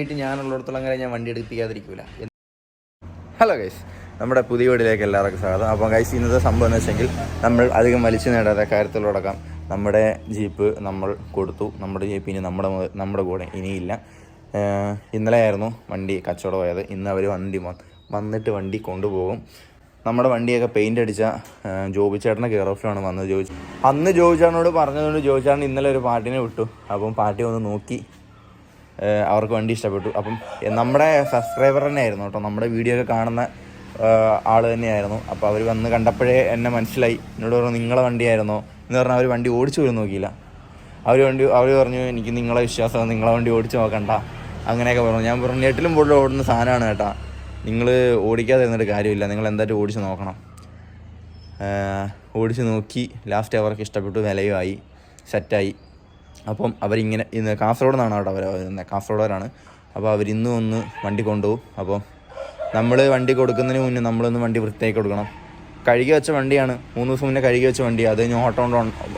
വീട്ടിൽ ഞാനുള്ളിടത്തോളം അങ്ങനെ ഞാൻ വണ്ടി എടുപ്പിക്കാതിരിക്കൂല. ഹലോ ഗൈസ് നമ്മുടെ പുതിയ വീട്ടിലേക്ക് എല്ലാവർക്കും സ്വാഗതം. അപ്പോൾ ഗൈസ് ഇന്നത്തെ സംഭവം എന്ന് വെച്ചെങ്കിൽ നമ്മൾ അധികം വലിച്ചു നേടാതെ കാര്യത്തിലടക്കം നമ്മുടെ ജീപ്പ് നമ്മൾ കൊടുത്തു. നമ്മുടെ ജീപ്പ് ഇനി നമ്മുടെ നമ്മുടെ കൂടെ ഇനിയില്ല. ഇന്നലെ ആയിരുന്നു വണ്ടി കച്ചവടം പോയത്. ഇന്ന് അവർ വണ്ടി വന്നിട്ട് വണ്ടി കൊണ്ടുപോകും. നമ്മുടെ വണ്ടിയൊക്കെ പെയിന്റ് അടിച്ച ജോബി ചേട്ടന്റെ കെയർ ഓഫിലാണ് വന്നത്. ജോബി അന്ന് ജോബി ചേട്ടനോട് പറഞ്ഞതുകൊണ്ട് ജോബി ചേട്ടൻ ഇന്നലെ ഒരു പാർട്ടിനെ വിട്ടു. അപ്പം പാർട്ടി ഒന്ന് നോക്കി. അവർക്ക് വണ്ടി ഇഷ്ടപ്പെട്ടു. അപ്പം നമ്മുടെ സബ്സ്ക്രൈബർ തന്നെ ആയിരുന്നു കേട്ടോ. നമ്മുടെ വീഡിയോ ഒക്കെ കാണുന്ന ആൾ തന്നെയായിരുന്നു. അപ്പോൾ അവർ വന്ന് കണ്ടപ്പോഴേ എന്നെ മനസ്സിലായി. എന്നോട് പറഞ്ഞു നിങ്ങളെ വണ്ടിയായിരുന്നോ? എന്ന് പറഞ്ഞാൽ അവർ വണ്ടി ഓടിച്ചു പോലും നോക്കിയില്ല. അവർ വണ്ടി അവർ പറഞ്ഞു എനിക്ക് നിങ്ങളെ വിശ്വാസം നിങ്ങളെ വണ്ടി ഓടിച്ചു നോക്കണ്ട. അങ്ങനെയൊക്കെ പറഞ്ഞു. ഞാൻ പറഞ്ഞു ഏറ്റവും പോലും ഓടുന്ന സാധനമാണ് കേട്ടാ. നിങ്ങൾ ഓടിക്കാതെ ഇരുന്നിട്ട് കാര്യമില്ല. നിങ്ങൾ എന്തായാലും ഓടിച്ച് നോക്കണം. ഓടിച്ച് നോക്കി. ലാസ്റ്റ് അവർക്ക് ഇഷ്ടപ്പെട്ടു വിലയുമായി. സെറ്റായി അപ്പം അവരിങ്ങനെ ഇന്ന് കാസർഗോഡ് നിന്നാണ് അവിടെ അവർ വരുന്നത്. കാസർഗോഡുകാരാണ്. അപ്പോൾ അവരിന്ന് ഒന്ന് വണ്ടി കൊണ്ടുപോകും. അപ്പം നമ്മൾ വണ്ടി കൊടുക്കുന്നതിന് മുന്നേ നമ്മളൊന്ന് വണ്ടി വൃത്തിയാക്കി കൊടുക്കണം. കഴുകി വെച്ച വണ്ടിയാണ്. മൂന്ന് ദിവസം മുന്നേ കഴുകി വെച്ച വണ്ടി. അത് ഓട്ടോ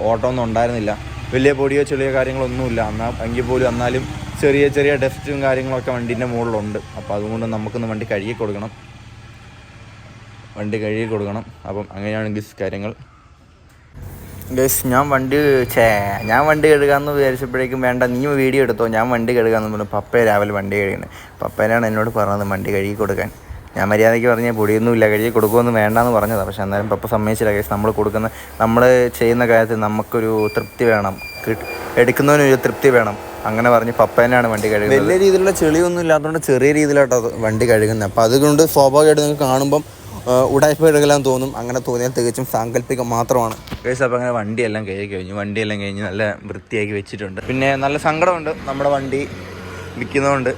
ഓട്ടോ ഒന്നും ഉണ്ടായിരുന്നില്ല. വലിയ പൊടിയോ ചെളിയോ കാര്യങ്ങളൊന്നുമില്ല എന്നാൽ എങ്കിൽ പോലും എന്നാലും ചെറിയ ചെറിയ ഡസ്റ്റും കാര്യങ്ങളൊക്കെ വണ്ടീന്റെ മുകളിലുണ്ട്. അപ്പോൾ അതുകൊണ്ട് നമുക്കൊന്ന് വണ്ടി കഴുകി കൊടുക്കണം. വണ്ടി കഴുകി കൊടുക്കണം. അപ്പം അങ്ങനെയാണ് ഗിസ് കാര്യങ്ങൾ. ഗസ് ഞാൻ വണ്ടി ചേ ഞാൻ വണ്ടി കഴുകാമെന്ന് വിചാരിച്ചപ്പോഴേക്കും വേണ്ട നീ വീഡിയോ എടുത്തോ. ഞാൻ വണ്ടി കഴുകാമെന്ന് പറഞ്ഞു പപ്പയെ രാവിലെ വണ്ടി കഴുകുന്നത് പപ്പേനാണ് എന്നോട് പറഞ്ഞത് വണ്ടി കഴുകി കൊടുക്കാൻ. ഞാൻ മര്യാദയ്ക്ക് പറഞ്ഞ പൊടിയൊന്നുമില്ല കഴുകി കൊടുക്കുമെന്ന് വേണ്ടാന്ന് പറഞ്ഞതാണ് പക്ഷേ എന്നാലും പപ്പ സമ്മതിച്ചില്ല കേസ് നമ്മൾ കൊടുക്കുന്ന നമ്മൾ ചെയ്യുന്ന കാര്യത്തിൽ നമുക്കൊരു തൃപ്തി വേണം. എടുക്കുന്നതിനൊരു തൃപ്തി വേണം. അങ്ങനെ പറഞ്ഞ് പപ്പേനാണ് വണ്ടി കഴുകുന്നത്. വലിയ രീതിയിലുള്ള ചെളിയൊന്നും ഇല്ലാത്തതുകൊണ്ട് ചെറിയ രീതിയിലാട്ടോ വണ്ടി കഴുകുന്നത്. അപ്പോൾ അതുകൊണ്ട് സ്വാഭാവികമായിട്ട് നിങ്ങൾക്ക് കാണുമ്പം ഉടായ്പ എടുക്കലാൻ തോന്നും. അങ്ങനെ തോന്നിയാൽ തികച്ചും സാങ്കല്പികം മാത്രമാണ്. കേസ് അപ്പോൾ അങ്ങനെ വണ്ടിയെല്ലാം കഴുകി കഴിഞ്ഞു. വണ്ടിയെല്ലാം കഴിഞ്ഞ് നല്ല വൃത്തിയാക്കി വെച്ചിട്ടുണ്ട്. പിന്നെ നല്ല സങ്കടമുണ്ട്. നമ്മുടെ വണ്ടി വിൽക്കുന്നതുകൊണ്ട്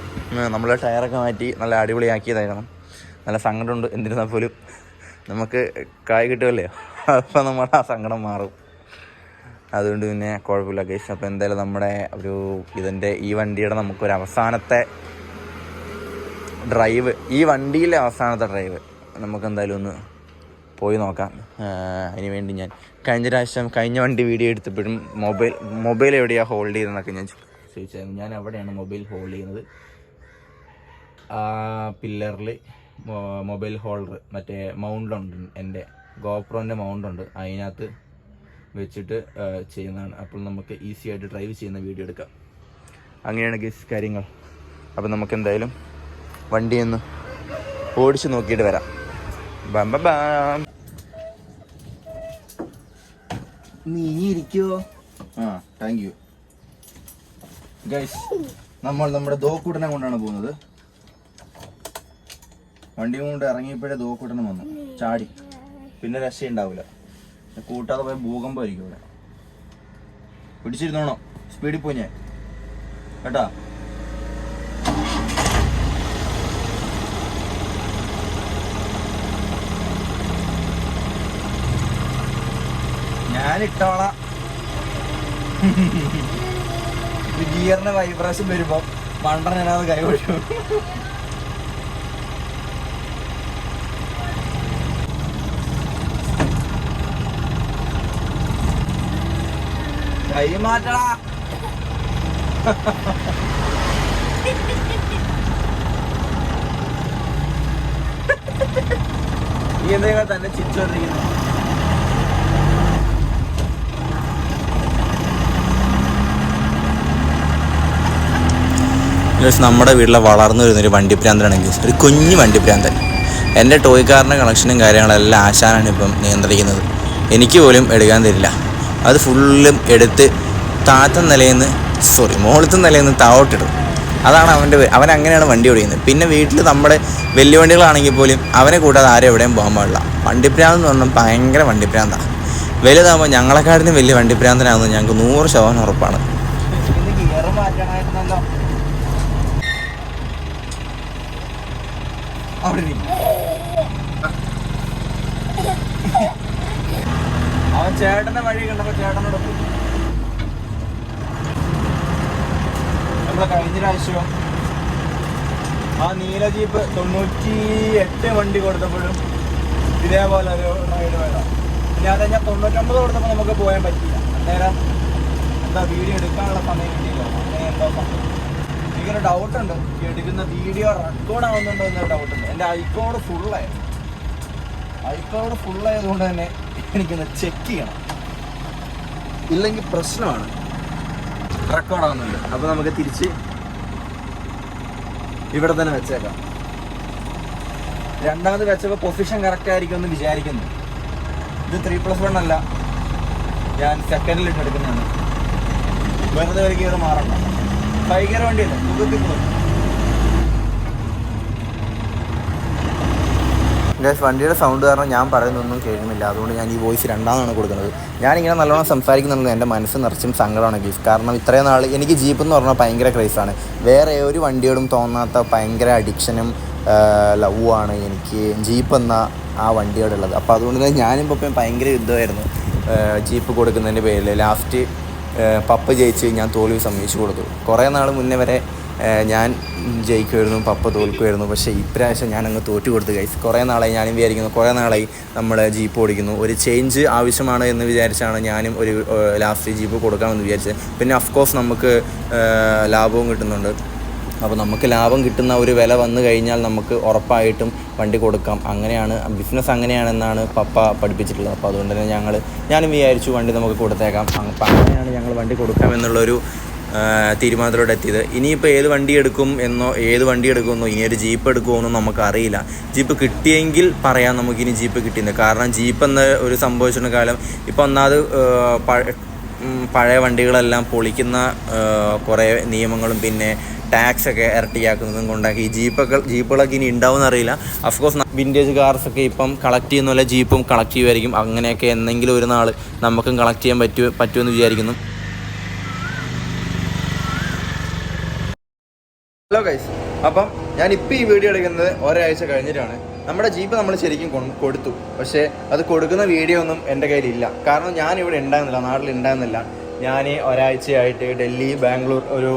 നമ്മൾ ടയറൊക്കെ മാറ്റി നല്ല അടിപൊളിയാക്കിയതായിരുന്നു. നല്ല സങ്കടമുണ്ട്. എന്നിരുന്നാൽ പോലും നമുക്ക് കായ് കിട്ടുമല്ലേ? അപ്പോൾ നമ്മുടെ ആ സങ്കടം മാറും. അതുകൊണ്ട് പിന്നെ കുഴപ്പമില്ല കേസ്. അപ്പോൾ എന്തായാലും നമ്മുടെ ഒരു ഇതിന്റെ ഈ വണ്ടിയുടെ നമുക്കൊരു അവസാനത്തെ ഡ്രൈവ് ഈ വണ്ടിയിലെ അവസാനത്തെ ഡ്രൈവ് നമുക്ക് എന്തായാലും ഒന്ന് പോയി നോക്കാം. അതിനുവേണ്ടി അതിന് വേണ്ടി ഞാൻ കഴിഞ്ഞ പ്രാവശ്യം കഴിഞ്ഞ വണ്ടി വീഡിയോ എടുത്തപ്പോഴും മൊബൈൽ മൊബൈൽ എവിടെയാണ് ഹോൾഡ് ചെയ്തതെന്നൊക്കെ ഞാൻ ചോദിച്ചായിരുന്നു. ഞാൻ അവിടെയാണ് മൊബൈൽ ഹോൾഡ് ചെയ്യുന്നത്. ആ പില്ലറിൽ മൊബൈൽ ഹോൾഡർ മറ്റേ മൗണ്ടുണ്ട് എന്റെ ഗോപ്രോന്റെ മൗണ്ടുണ്ട് അതിനകത്ത് വെച്ചിട്ട് ചെയ്യുന്നതാണ്. അപ്പോൾ നമുക്ക് ഈസി ആയിട്ട് ഡ്രൈവ് ചെയ്യുന്ന വീഡിയോ എടുക്കാം. അങ്ങനെയാണ് ഗസ് കാര്യങ്ങൾ. അപ്പോൾ നമുക്ക് എന്തായാലും വണ്ടി ഒന്ന് ഓടിച്ച് നോക്കിയിട്ട് വരാം. ബം ബം ബാം നീ ഇരിക്കുവോ ആ താങ്ക് യു ഗൈസ് നമ്മൾ നമ്മുടെ ദോക്കൂട്ടനെ കൊണ്ടാണ് പോകുന്നത്. വണ്ടി കൊണ്ട് ഇറങ്ങിയപ്പോഴേ ദോക്കൂട്ടനം വന്നു. ചാടി. പിന്നെ രക്ഷ ഉണ്ടാവില്ല കൂട്ടാതെ പോയ ഭൂകമ്പമായിരിക്കും ഇവിടെ പിടിച്ചിരുന്നോണോ. സ്പീഡിൽ പോയി ഞാൻ. കേട്ടാ? ഞാൻ ഗിയറിന്റെ വൈബ്രേഷൻ വരുമ്പോ മണ്ടൻ ഞാനത് കൈവഴു കൈ മാറ്റടാ. ഈ എന്തെങ്കിലും തന്നെ ചിരിച്ചോണ്ടിരിക്കുന്നു. ഗൈസ് നമ്മുടെ വീട്ടിലെ വളർന്നു വരുന്നൊരു വണ്ടിപ്രാന്തനാണ് ഗൈസ് ഒരു കുഞ്ഞു വണ്ടിപ്രാന്തൻ എന്റെ ടോയ് കാറിന്റെ കണക്ഷനും കാര്യങ്ങളെല്ലാം ആശാനാണ് ഇപ്പം നിയന്ത്രിക്കുന്നത്. എനിക്ക് പോലും എടുക്കാൻ തരില്ല. അത് ഫുള്ളും എടുത്ത് താത്ത നിലയിൽ നിന്ന് സോറി മുകളിലത്തെ നിലയിൽ നിന്ന് താവോട്ടിടും അതാണ് അവന്റെ അവൻ അങ്ങനെയാണ് വണ്ടി ഓടിക്കുന്നത്. പിന്നെ വീട്ടിൽ നമ്മുടെ വലിയ വണ്ടികളാണെങ്കിൽ പോലും അവനെ കൂടാതെ ആരും എവിടെയും പോകാൻ പാടില്ല. വണ്ടിപ്രാന്ത് എന്ന് പറഞ്ഞാൽ ഭയങ്കര വണ്ടിപ്രാന്താണ് വലുതാകുമ്പോൾ ഞങ്ങളെക്കാട്ടിലും വലിയ വണ്ടിപ്രാന്തനാകുന്നത് ഞങ്ങൾക്ക് നൂറ് ശതമാനം ഉറപ്പാണ്. ഗിയർ മാറ്റണമായിരുന്നല്ലോ അവിടെ. അവൻ ചേട്ടന്റെ വഴി കണ്ടപ്പോ ചേട്ടനോട് നമ്മളെ കഴിഞ്ഞ പ്രാവശ്യം ആ നീല ജീപ്പ് തൊണ്ണൂറ്റി എട്ട് വണ്ടി കൊടുത്തപ്പോഴും ഇതേപോലെ ഒരു റൈഡ് വേണം പിന്നെ അത് ഞാൻ തൊണ്ണൂറ്റൊമ്പത് കൊടുത്തപ്പോൾ നമുക്ക് പോകാൻ പറ്റില്ല അന്നേരം എന്താ വീഡിയോ എടുക്കാനുള്ള സമയം കിട്ടിയില്ല അങ്ങനെ എന്തോ സംഭവം. എനിക്കൊരു ഡൗട്ട് ഉണ്ട്. എടുക്കുന്ന വീഡിയോ റെക്കോർഡ് ആവുന്നുണ്ടോ എന്നൊരു ഡൗട്ട് ഉണ്ട്. എന്റെ ഐക്കോഡ് ഫുള്ളായി ഐക്കോഡ് ഫുള്ളായതുകൊണ്ട് തന്നെ എനിക്കൊന്ന് ചെക്ക് ചെയ്യണം. ഇല്ലെങ്കിൽ പ്രശ്നമാണ്. റെക്കോർഡ് ആവുന്നുണ്ട്. അപ്പോൾ നമുക്ക് തിരിച്ച് ഇവിടെ തന്നെ വെച്ചേക്കാം. രണ്ടാമത് വെച്ചപ്പോൾ പൊസിഷൻ കറക്റ്റ് ആയിരിക്കും എന്ന് വിചാരിക്കുന്നു. ഇത് ത്രീ പ്ലസ് വൺ അല്ല. ഞാൻ സെക്കൻഡിലിട്ട് എടുക്കുന്നതാണ്. വെറുതെ ഒരു ഗിയർ മാറണ്ട. ഗിയർ വണ്ടിയല്ലേ? സുഖത്തിൽ ഗൈസ് വണ്ടിയുടെ സൗണ്ട് കാരണം ഞാൻ പറയുന്നൊന്നും കേൾക്കുന്നില്ല. അതുകൊണ്ട് ഞാൻ ഈ വോയിസ് രണ്ടാമതാണ് കൊടുക്കുന്നത്. ഞാനിങ്ങനെ നല്ലോണം സംസാരിക്കുന്നുണ്ട് എന്റെ മനസ്സ് നിറച്ചും സങ്കടമാണ് ഗീസ് കാരണം ഇത്രയും നാൾ എനിക്ക് ജീപ്പ് എന്ന് പറഞ്ഞാൽ ഭയങ്കര ക്രൈസാണ് വേറെ ഒരു വണ്ടിയോടും തോന്നാത്ത ഭയങ്കര അഡിക്ഷനും ലവുമാണ് എനിക്ക് ജീപ്പ് എന്ന ആ വണ്ടിയോടുള്ളത്. അപ്പോൾ അതുകൊണ്ട് തന്നെ ഞാനിപ്പോൾ ഭയങ്കര യുദ്ധമായിരുന്നു. ജീപ്പ് കൊടുക്കുന്നതിന്റെ പേരിൽ ലാസ്റ്റ് പപ്പ ജയിച്ച് ഞാൻ തോൽവി സമ്മതിച്ചു കൊടുത്തു. കുറേ നാൾ മുന്നേ വരെ ഞാൻ ജയിക്കുമായിരുന്നു പപ്പ തോൽക്കുമായിരുന്നു. പക്ഷേ ഇപ്രാവശ്യം ഞാൻ തോറ്റു കൊടുത്തു കൈസ് കുറേ നാളായി ഞാനും വിചാരിക്കുന്നു കുറേ നാളായി നമ്മൾ ജീപ്പ് ഓടിക്കുന്നു. ഒരു ചേഞ്ച് ആവശ്യമാണ് എന്ന് വിചാരിച്ചാണ് ഞാനും ഒരു ലാസ്റ്റ് ജീപ്പ് കൊടുക്കാമെന്ന് വിചാരിച്ചത്. പിന്നെ അഫ്കോഴ്സ് നമുക്ക് ലാഭവും കിട്ടുന്നുണ്ട്. അപ്പോൾ നമുക്ക് ലാഭം കിട്ടുന്ന ഒരു വില വന്നു കഴിഞ്ഞാൽ നമുക്ക് ഉറപ്പായിട്ടും വണ്ടി കൊടുക്കാം. അങ്ങനെയാണ് ബിസിനസ് അങ്ങനെയാണെന്നാണ് പപ്പ പഠിപ്പിച്ചിട്ടുള്ളത്. അപ്പോൾ അതുകൊണ്ട് തന്നെ ഞങ്ങൾ ഞാനും വിചാരിച്ചു വണ്ടി നമുക്ക് കൊടുത്തേക്കാം. അപ്പോൾ അങ്ങനെയാണ് ഞങ്ങൾ വണ്ടി കൊടുക്കാമെന്നുള്ളൊരു എന്നുള്ളൊരു തീരുമാനത്തിലൂടെ എത്തിയത്. ഇനിയിപ്പോൾ ഏത് വണ്ടി എടുക്കും എന്നോ ഏത് വണ്ടി എടുക്കുമെന്നോ ഇനി ഒരു ജീപ്പ് നമുക്ക് അറിയില്ല ജീപ്പ് കിട്ടിയെങ്കിൽ പറയാം നമുക്ക് ഇനി ജീപ്പ് കിട്ടിയെന്ന്. കാരണം ജീപ്പ് എന്ന ഒരു സംഭവിച്ചിരുന്ന കാലം ഇപ്പോൾ ഒന്നാമത് പഴയ വണ്ടികളെല്ലാം പൊളിക്കുന്ന കുറേ നിയമങ്ങളും പിന്നെ ടാക്സ് ഒക്കെ ഇരട്ടിയാക്കുന്നതും കൊണ്ടാക്കി ഈ ജീപ്പൊക്കെ ജീപ്പുകളൊക്കെ ഇനി ഉണ്ടാവും അറിയില്ല. അഫ്കോഴ്സ് വിന്റേജ് കാർസ് ഒക്കെ ഇപ്പം കളക്ട് ചെയ്യുന്ന പോലെ ജീപ്പും കളക്ട് ചെയ്യുമായിരിക്കും. അങ്ങനെയൊക്കെ എന്തെങ്കിലും ഒരു നാൾ നമുക്കും കളക്ട് ചെയ്യാൻ പറ്റുമോ പറ്റുമെന്ന് വിചാരിക്കുന്നു. ഹലോ ഗൈസ് അപ്പം ഞാൻ ഇപ്പോൾ ഈ വീഡിയോ എടുക്കുന്നത് ഒരാഴ്ച കഴിഞ്ഞിട്ടാണ്. നമ്മുടെ ജീപ്പ് നമ്മൾ ശരിക്കും കൊടുത്തു. പക്ഷേ അത് കൊടുക്കുന്ന വീഡിയോ ഒന്നും എന്റെ കയ്യിലില്ല. കാരണം ഞാൻ ഇവിടെ ഉണ്ടായിരുന്നില്ല നാട്ടിൽ ഉണ്ടായിരുന്നില്ല. ഞാൻ ഒരാഴ്ചയായിട്ട് ഡൽഹി ബാംഗ്ലൂർ ഒരു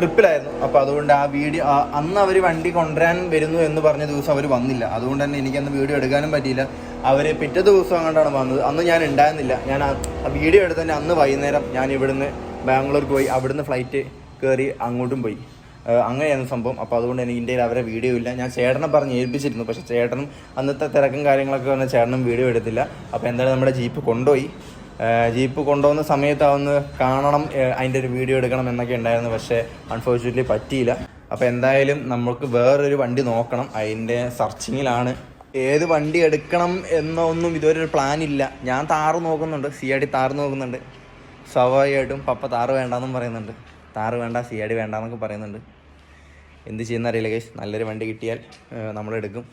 ട്രിപ്പിലായിരുന്നു. അപ്പോൾ അതുകൊണ്ട് ആ വീഡിയോ അന്ന് അവർ വണ്ടി കൊണ്ടുവരാൻ വരുന്നു എന്ന് പറഞ്ഞ ദിവസം അവർ വന്നില്ല. അതുകൊണ്ട് തന്നെ എനിക്ക് എനിക്കന്ന് വീഡിയോ എടുക്കാനും പറ്റിയില്ല. അവർ പിറ്റേ ദിവസം അങ്ങോട്ടാണ് വന്നത്. അന്ന് ഞാൻ ഉണ്ടായിരുന്നില്ല. ഞാൻ ആ വീഡിയോ എടുത്തതിന്റെ അന്ന് വൈകുന്നേരം ഞാൻ ഇവിടുന്ന് ബാംഗ്ലൂർക്ക് പോയി. അവിടുന്ന് ഫ്ലൈറ്റ് കയറി അങ്ങോട്ടും പോയി. അങ്ങനെയാണ് സംഭവം. അപ്പോൾ അതുകൊണ്ട് എനിക്ക് ഇന്ത്യയിൽ അവരെ വീഡിയോ ഇല്ല. ഞാൻ ചേട്ടനെ പറഞ്ഞ് ഏൽപ്പിച്ചിരുന്നു. പക്ഷേ ചേട്ടനും അന്നത്തെ തിരക്കും കാര്യങ്ങളൊക്കെ വന്ന ചേട്ടനും വീഡിയോ എടുത്തില്ല. അപ്പോൾ എന്തായാലും നമ്മുടെ ജീപ്പ് കൊണ്ടുപോയി. ജീപ്പ് കൊണ്ടുപോകുന്ന സമയത്ത് അതൊന്ന് കാണണം അതിന്റെ ഒരു വീഡിയോ എടുക്കണം എന്നൊക്കെ ഉണ്ടായിരുന്നു. പക്ഷേ അൺഫോർച്യുനേറ്റ്ലി പറ്റിയില്ല. അപ്പോൾ എന്തായാലും നമുക്ക് വേറൊരു വണ്ടി നോക്കണം. അതിന്റെ സെർച്ചിങ്ങിലാണ് ഏത് വണ്ടി എടുക്കണം എന്നൊന്നും ഇതുവരെ ഒരു പ്ലാൻ ഇല്ല. ഞാൻ താറ് നോക്കുന്നുണ്ട്. സി ആർ താറ് നോക്കുന്നുണ്ട്. സ്വാഭാവികമായിട്ടും പപ്പ താറ് വേണ്ടാന്നും പറയുന്നുണ്ട്. താറ് വേണ്ട സി ആർ ഡി വേണ്ടാന്നൊക്കെ പറയുന്നുണ്ട്. എന്ത് ചെയ്യുന്ന അറിയില്ല കേസ് നല്ലൊരു വണ്ടി കിട്ടിയാൽ നമ്മളെടുക്കും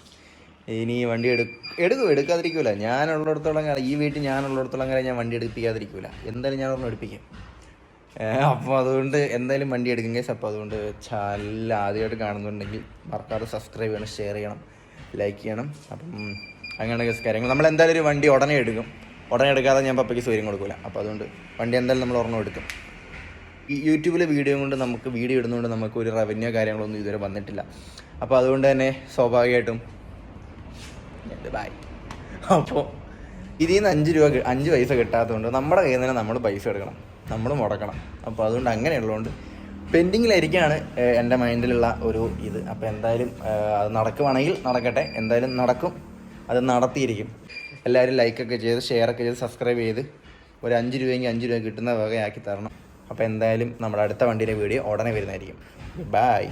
ഇനി വണ്ടി എടു എടുക്കും എടുക്കാതിരിക്കൂല. ഞാനുള്ളിടത്തോളം കാലം ഈ വീട്ടിൽ ഞാനുള്ളിടത്തോളം കാലം ഞാൻ വണ്ടി എടുപ്പിക്കാതിരിക്കൂല. എന്തായാലും ഞാൻ ഒരെണ്ണം എടുപ്പിക്കും. അപ്പോൾ അതുകൊണ്ട് എന്തായാലും വണ്ടി എടുക്കും. കേസ് അപ്പോൾ അതുകൊണ്ട് ചാനൽ ആദ്യമായിട്ട് കാണുന്നുണ്ടെങ്കിൽ മറക്കാതെ സബ്സ്ക്രൈബ് ചെയ്യണം ഷെയർ ചെയ്യണം ലൈക്ക് ചെയ്യണം. അപ്പം അങ്ങനെ കേസ് കാര്യങ്ങൾ. നമ്മൾ എന്തായാലും ഒരു വണ്ടി ഉടനെ എടുക്കും. ഉടനെ എടുക്കാതെ ഞാൻ പപ്പയ്ക്ക് സൗകര്യം കൊടുക്കില്ല അപ്പോൾ അതുകൊണ്ട് വണ്ടി എന്തായാലും നമ്മൾ ഒരെണ്ണം എടുക്കും. ഈ യൂട്യൂബിലെ വീഡിയോ കൊണ്ട് നമുക്ക് വീഡിയോ ഇടുന്നതുകൊണ്ട് നമുക്ക് ഒരു റവന്യൂ കാര്യങ്ങളൊന്നും ഇതുവരെ വന്നിട്ടില്ല. അപ്പോൾ അതുകൊണ്ട് തന്നെ സ്വാഭാവികമായിട്ടും ബായ് അപ്പോൾ ഇതിൽ നിന്ന് അഞ്ച് രൂപ അഞ്ച് പൈസ കിട്ടാത്തതുകൊണ്ട് നമ്മുടെ കയ്യിൽ നിന്ന് നമ്മൾ പൈസ എടുക്കണം. നമ്മൾ മുടക്കണം. അപ്പോൾ അതുകൊണ്ട് അങ്ങനെയുള്ളതുകൊണ്ട് പെൻഡിങ്ങിലായിരിക്കാണ് എന്റെ മൈൻഡിലുള്ള ഒരു ഇത്. അപ്പോൾ എന്തായാലും അത് നടക്കുവാണെങ്കിൽ നടക്കട്ടെ. എന്തായാലും നടക്കും. അത് നടത്തിയിരിക്കും. എല്ലാവരും ലൈക്കൊക്കെ ചെയ്ത് ഷെയറൊക്കെ ചെയ്ത് സബ്സ്ക്രൈബ് ചെയ്ത് ഒരു അഞ്ച് രൂപയെങ്കിൽ അഞ്ച് രൂപ കിട്ടുന്ന വകയാക്കി തരണം. അപ്പോൾ എന്തായാലും നമ്മുടെ അടുത്ത വണ്ടിയിലെ വീഡിയോ ഉടനെ വരുന്നതായിരിക്കും. ബൈ.